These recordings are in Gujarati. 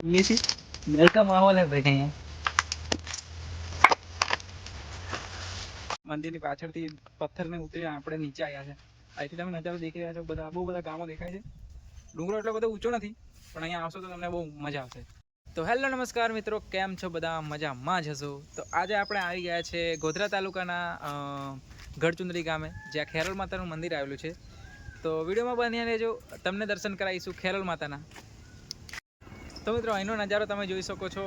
ये सी घर का माहौल है भाई અહીંયા મંદિરની પાછળથી પથ્થરને ઉતરી આપણે નીચે આવ્યા છે અહીંથી તમે નજારો દેખી રહ્યા છો બધા બહુ બધા ગામો દેખાય છે ડુંગરો એટલો બધો ઊંચો નથી પણ અહીંયા આવશો તો તમને બહુ મજા આવશે તો હેલો નમસ્કાર મિત્રો કેમ છો બધા મજામાં જ હશો તો આજે આપણે આવી ગયા છે ગોધરા તાલુકાના અ, ગઢચુંદરી ગામે જ્યાં ખેરોલ માતાનું મંદિર આવેલું છે તો વિડીયોમાં બન્યા રહેજો તમને દર્શન કરાવીશું ખેરોલ માતાના તો મિત્રો, અહીંનો નજારો તમે જોઈ શકો છો.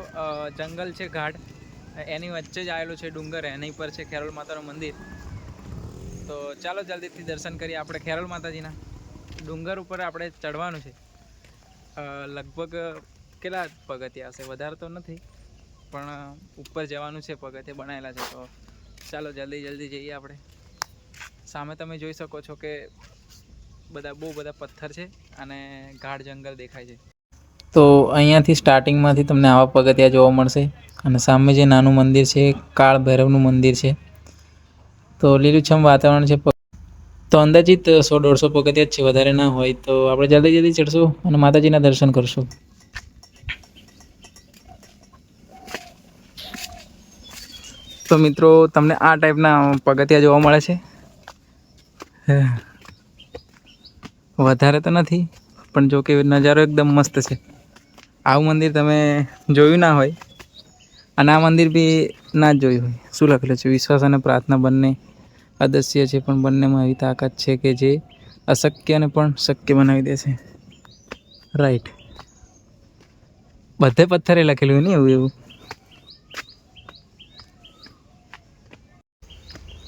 જંગલ છે, ઘાટ. એની વચ્ચે જ આવેલું છે ડુંગર, એની પર છે ખેરોલ માતાનું મંદિર. તો ચાલો જલ્દીથી દર્શન કરીએ આપણે ખેરોલ માતાજીના. ડુંગર ઉપર આપણે ચડવાનું છે. લગભગ કેટલા પગથિયા હશે? વધારે તો નથી. પણ ઉપર જવાનું છે, પગથિયા બનાવેલા છે. તો ચાલો જલ્દી જલ્દી જઈએ આપણે. સામે તમે જોઈ શકો છો કે બધા, બહુ બધા પથ્થર છે અને ગાઢ જંગલ દેખાય છે. તો અહીંયાથી સ્ટાર્ટિંગમાંથી તમને આવા પગથિયા જોવા મળશે. અને સામે જે નાનું મંદિર છે, કાળ ભૈરવનું મંદિર છે. તો લીલુંછમ વાતાવરણ છે. તો અંદાજિત સો દોઢસો પગથિયા જ છે, વધારે ના હોય તો આપણે જલ્દી જલ્દી ચડશું અને માતાજીના દર્શન કરશું. તો મિત્રો, તમને આ ટાઈપના પગથિયા જોવા મળે છે. વધારે તો નથી, પણ જો કે નજારો એકદમ મસ્ત છે. આવું મંદિર તમે જોયું ના હોય અને આ મંદિર બી ના જ જોયું હોય. શું લખેલું છે? વિશ્વાસ અને પ્રાર્થના બંને અદસ્ય છે, પણ બંનેમાં એવી તાકાત છે કે જે અશક્યને પણ શક્ય બનાવી દે છે રાઈટ બધે પથ્થરે લખેલું હોય ને એવું એવું.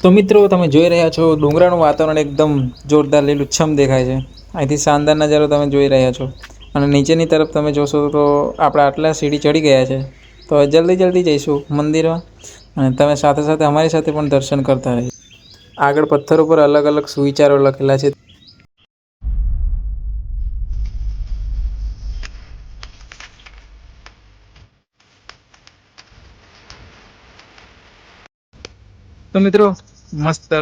તો મિત્રો, તમે જોઈ રહ્યા છો, ડુંગરાનું વાતાવરણ એકદમ જોરદાર લીલુંછમ દેખાય છે. અહીંથી શાનદાર નજારો તમે જોઈ રહ્યા છો. અને નીચેની તરફ તમે જોશો તો આપણે આટલા સીડી ચડી ગયા છે. તો જલ્દી જલ્દી જઈશું મંદિરમાં અને તમે સાથે સાથે અમારી સાથે પણ દર્શન કરતા રહીશ આગળ પથ્થર ઉપર અલગ અલગ સુવિચારો લખેલા છે. તો મિત્રો, મસ્ત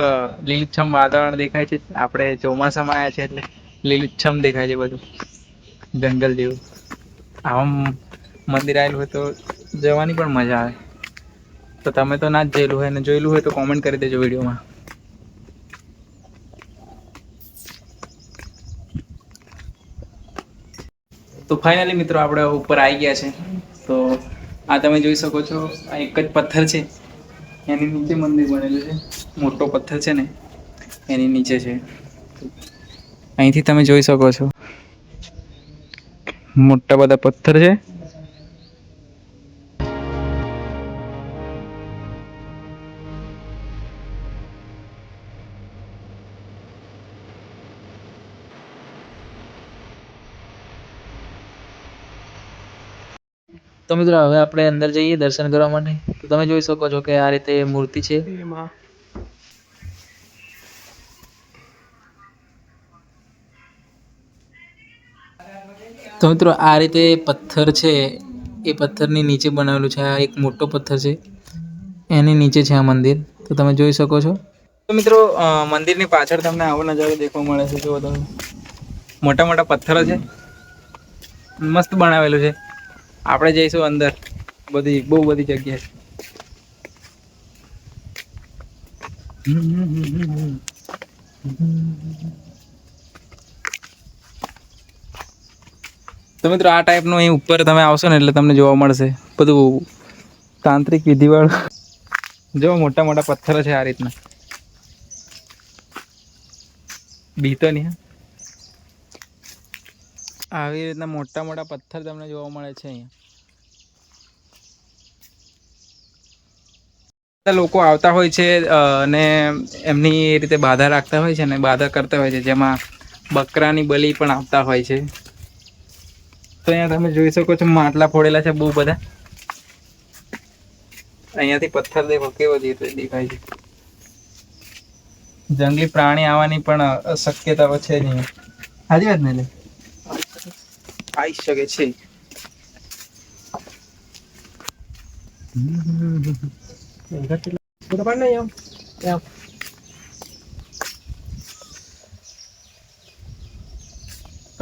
લીલુંછમ વાતાવરણ દેખાય છે. આપણે ચોમાસામાં આવ્યા છે એટલે લીલુચ્છમ દેખાય છે બધું. જંગલ જેવું. આમ મંદિર આવેલું હોય તો જવાની પણ મજા આવે. તો તમે તો ના જ જયેલું હોય અને જોયેલું હોય તો કોમેન્ટ કરી દેજો વિડીયોમાં તો ફાઇનલી મિત્રો આપણે ઉપર આવી ગયા છે. તો આ તમે જોઈ શકો છો, આ એક જ પથ્થર છે. એની નીચે મંદિર બનેલું છે. મોટો પથ્થર છે ને, એની નીચે છે. અહીંથી તમે જોઈ શકો છો. મોટા બધા પથ્થર છે. તો મિત્રો હવે આપણે અંદર જઈએ દર્શન કરવા માટે. તો તમે જોઈ શકો છો કે આ રીતે મૂર્તિ છે. તો મિત્રો, આ રીતે પથ્થર છે, એ પથ્થરની નીચે બનાવેલું છે, આ એક મોટો પથ્થર છે, એની નીચે છે આ મંદિર. તો તમે જોઈ શકો છો. તો મિત્રો મંદિરની પાછળ તમને આવો નજારો દેખવા મળે છે. જુઓ તમે. મોટા મોટા પથ્થરો છે. મસ્ત બનાવેલું છે. આપણે જઈશું અંદર. બધી, બહુ બધી જગ્યાએ. તો મિત્રો આ ટાઈપનું અહીં ઉપર તમે આવશો ને એટલે તમને જોવા મળશે. બધું તાંત્રિક વિધિવાળું જો મોટા મોટા પથ્થરો છે આ રીતના. બીતો નહીં આવી રીતના મોટા મોટા પથ્થર તમને જોવા મળે છે અહીંયા. લોકો આવતા હોય છે અને એમની એ રીતે બાધા રાખતા હોય છે ને બાધા કરતા હોય છે, જેમાં બકરાની બલી પણ આપતા હોય છે. તો અહીંયા તમે જોઈ શકો છો માટલા ફોડેલા છે બહુ બધા. અહીંયાથી પથ્થર દેખો કેવો દેખાય છે. જંગલી પ્રાણી આવવાની પણ શક્યતાઓ છે નહીં હાજી વાત ને આવી શકે છે. ક્યાંથી?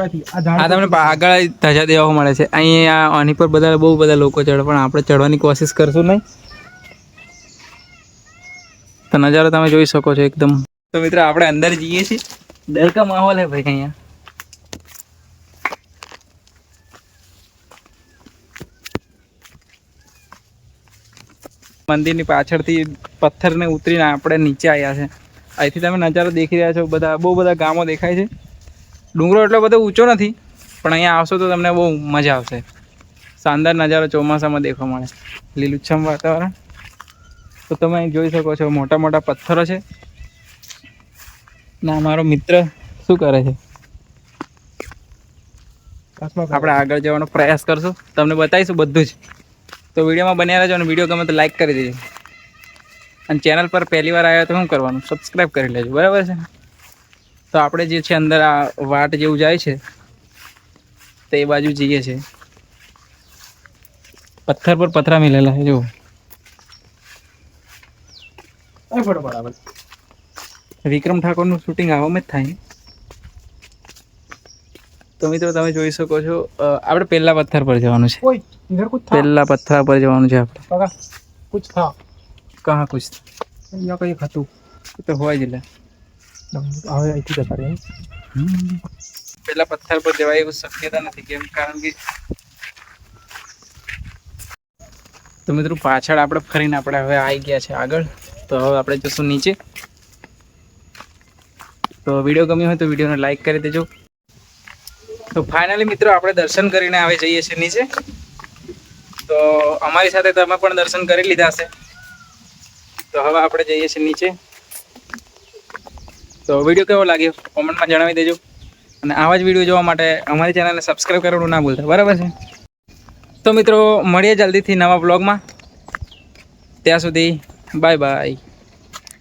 આ તમને આગળ ધજા દેવા મળે છે. અહીંયા આની પર બધા બહુ બધા લોકો ચડે પણ આપણે ચડવાની કોશિશ કરશું નહીં. તો નજારો તમે જોઈ શકો છો એકદમ. તો મિત્રો, આપણે અંદર જઈએ છીએ. ડર કા માહોલ હે ભાઈ અહીંયા. મંદિરની પાછળથી પથ્થરને ઉતરીને આપણે નીચે આવ્યા છે. અહીંથી તમે નજારો દેખી રહ્યા છો. બધા બહુ બધા ગામો દેખાય છે. ડુંગરો એટલો બધો ઊંચો નથી, પણ અહીંયા આવશો તો તમને બહુ મજા આવશે. શાનદાર નજારો ચોમાસામાં દેખવા મળે. લીલુંછમ વાતાવરણ. તો તમે અહીં જોઈ શકો છો મોટા મોટા પથ્થરો છે. ના, મારો મિત્ર શું કરે છે? આપણે આગળ જવાનો પ્રયાસ કરશું. તમને બતાવીશું બધું જ. તો વિડીયોમાં બન્યા રહેજો અને વીડિયો ગમે તો લાઈક કરી દેજો. અને ચેનલ પર પહેલી વાર આવ્યો તો શું કરવાનું? સબસ્ક્રાઈબ કરી લેજો. બરાબર છે તો આપણે જે છે અંદર આ વાટ જેવું જાય છે તો એ બાજુ જઈએ છે પથ્થર પર પથરા મિલેલા છે જો ફોટો વિક્રમ ઠાકોરનું શૂટિંગ આવામાં જ થાય. તો મિત્રો તમે જોઈ શકો છો આપણે પહેલા પથ્થર પર જવાનું છે. પહેલા પથ્થર પર જવાનું છે આપણે. કુછ થા. કહા કુછ અહીંયા કંઈક હતું. તો હોય જ એટલે હવે જતા રહે પેલા પથ્થર પર જવાય એવું શક્યતા નથી કેમ કારણ કે તો મિત્રો પાછળ આપણે ફરીને આપણે હવે આવી ગયા છે આગળ. તો હવે આપણે જશું નીચે. તો વીડિયો ગમ્યો હોય તો વિડીયોને લાઈક કરી દેજો. તો ફાઇનલી મિત્રો આપણે દર્શન કરીને આવે જઈએ છીએ નીચે. તો અમારી સાથે તમે પણ દર્શન કરી લીધા હશે. તો હવે આપણે જઈએ છીએ નીચે. તો વીડિયો કેવો લાગ્યો? કોમેન્ટમાં જણાવી દેજો. અને આવા જ વીડિયો જોવા માટે અમારી ચેનલને સબસ્ક્રાઈબ કરવાનું ના ભૂલતા. બરાબર છે? તો મિત્રો, મળીએ જલ્દીથી નવા બ્લોગમાં ત્યાં સુધી બાય બાય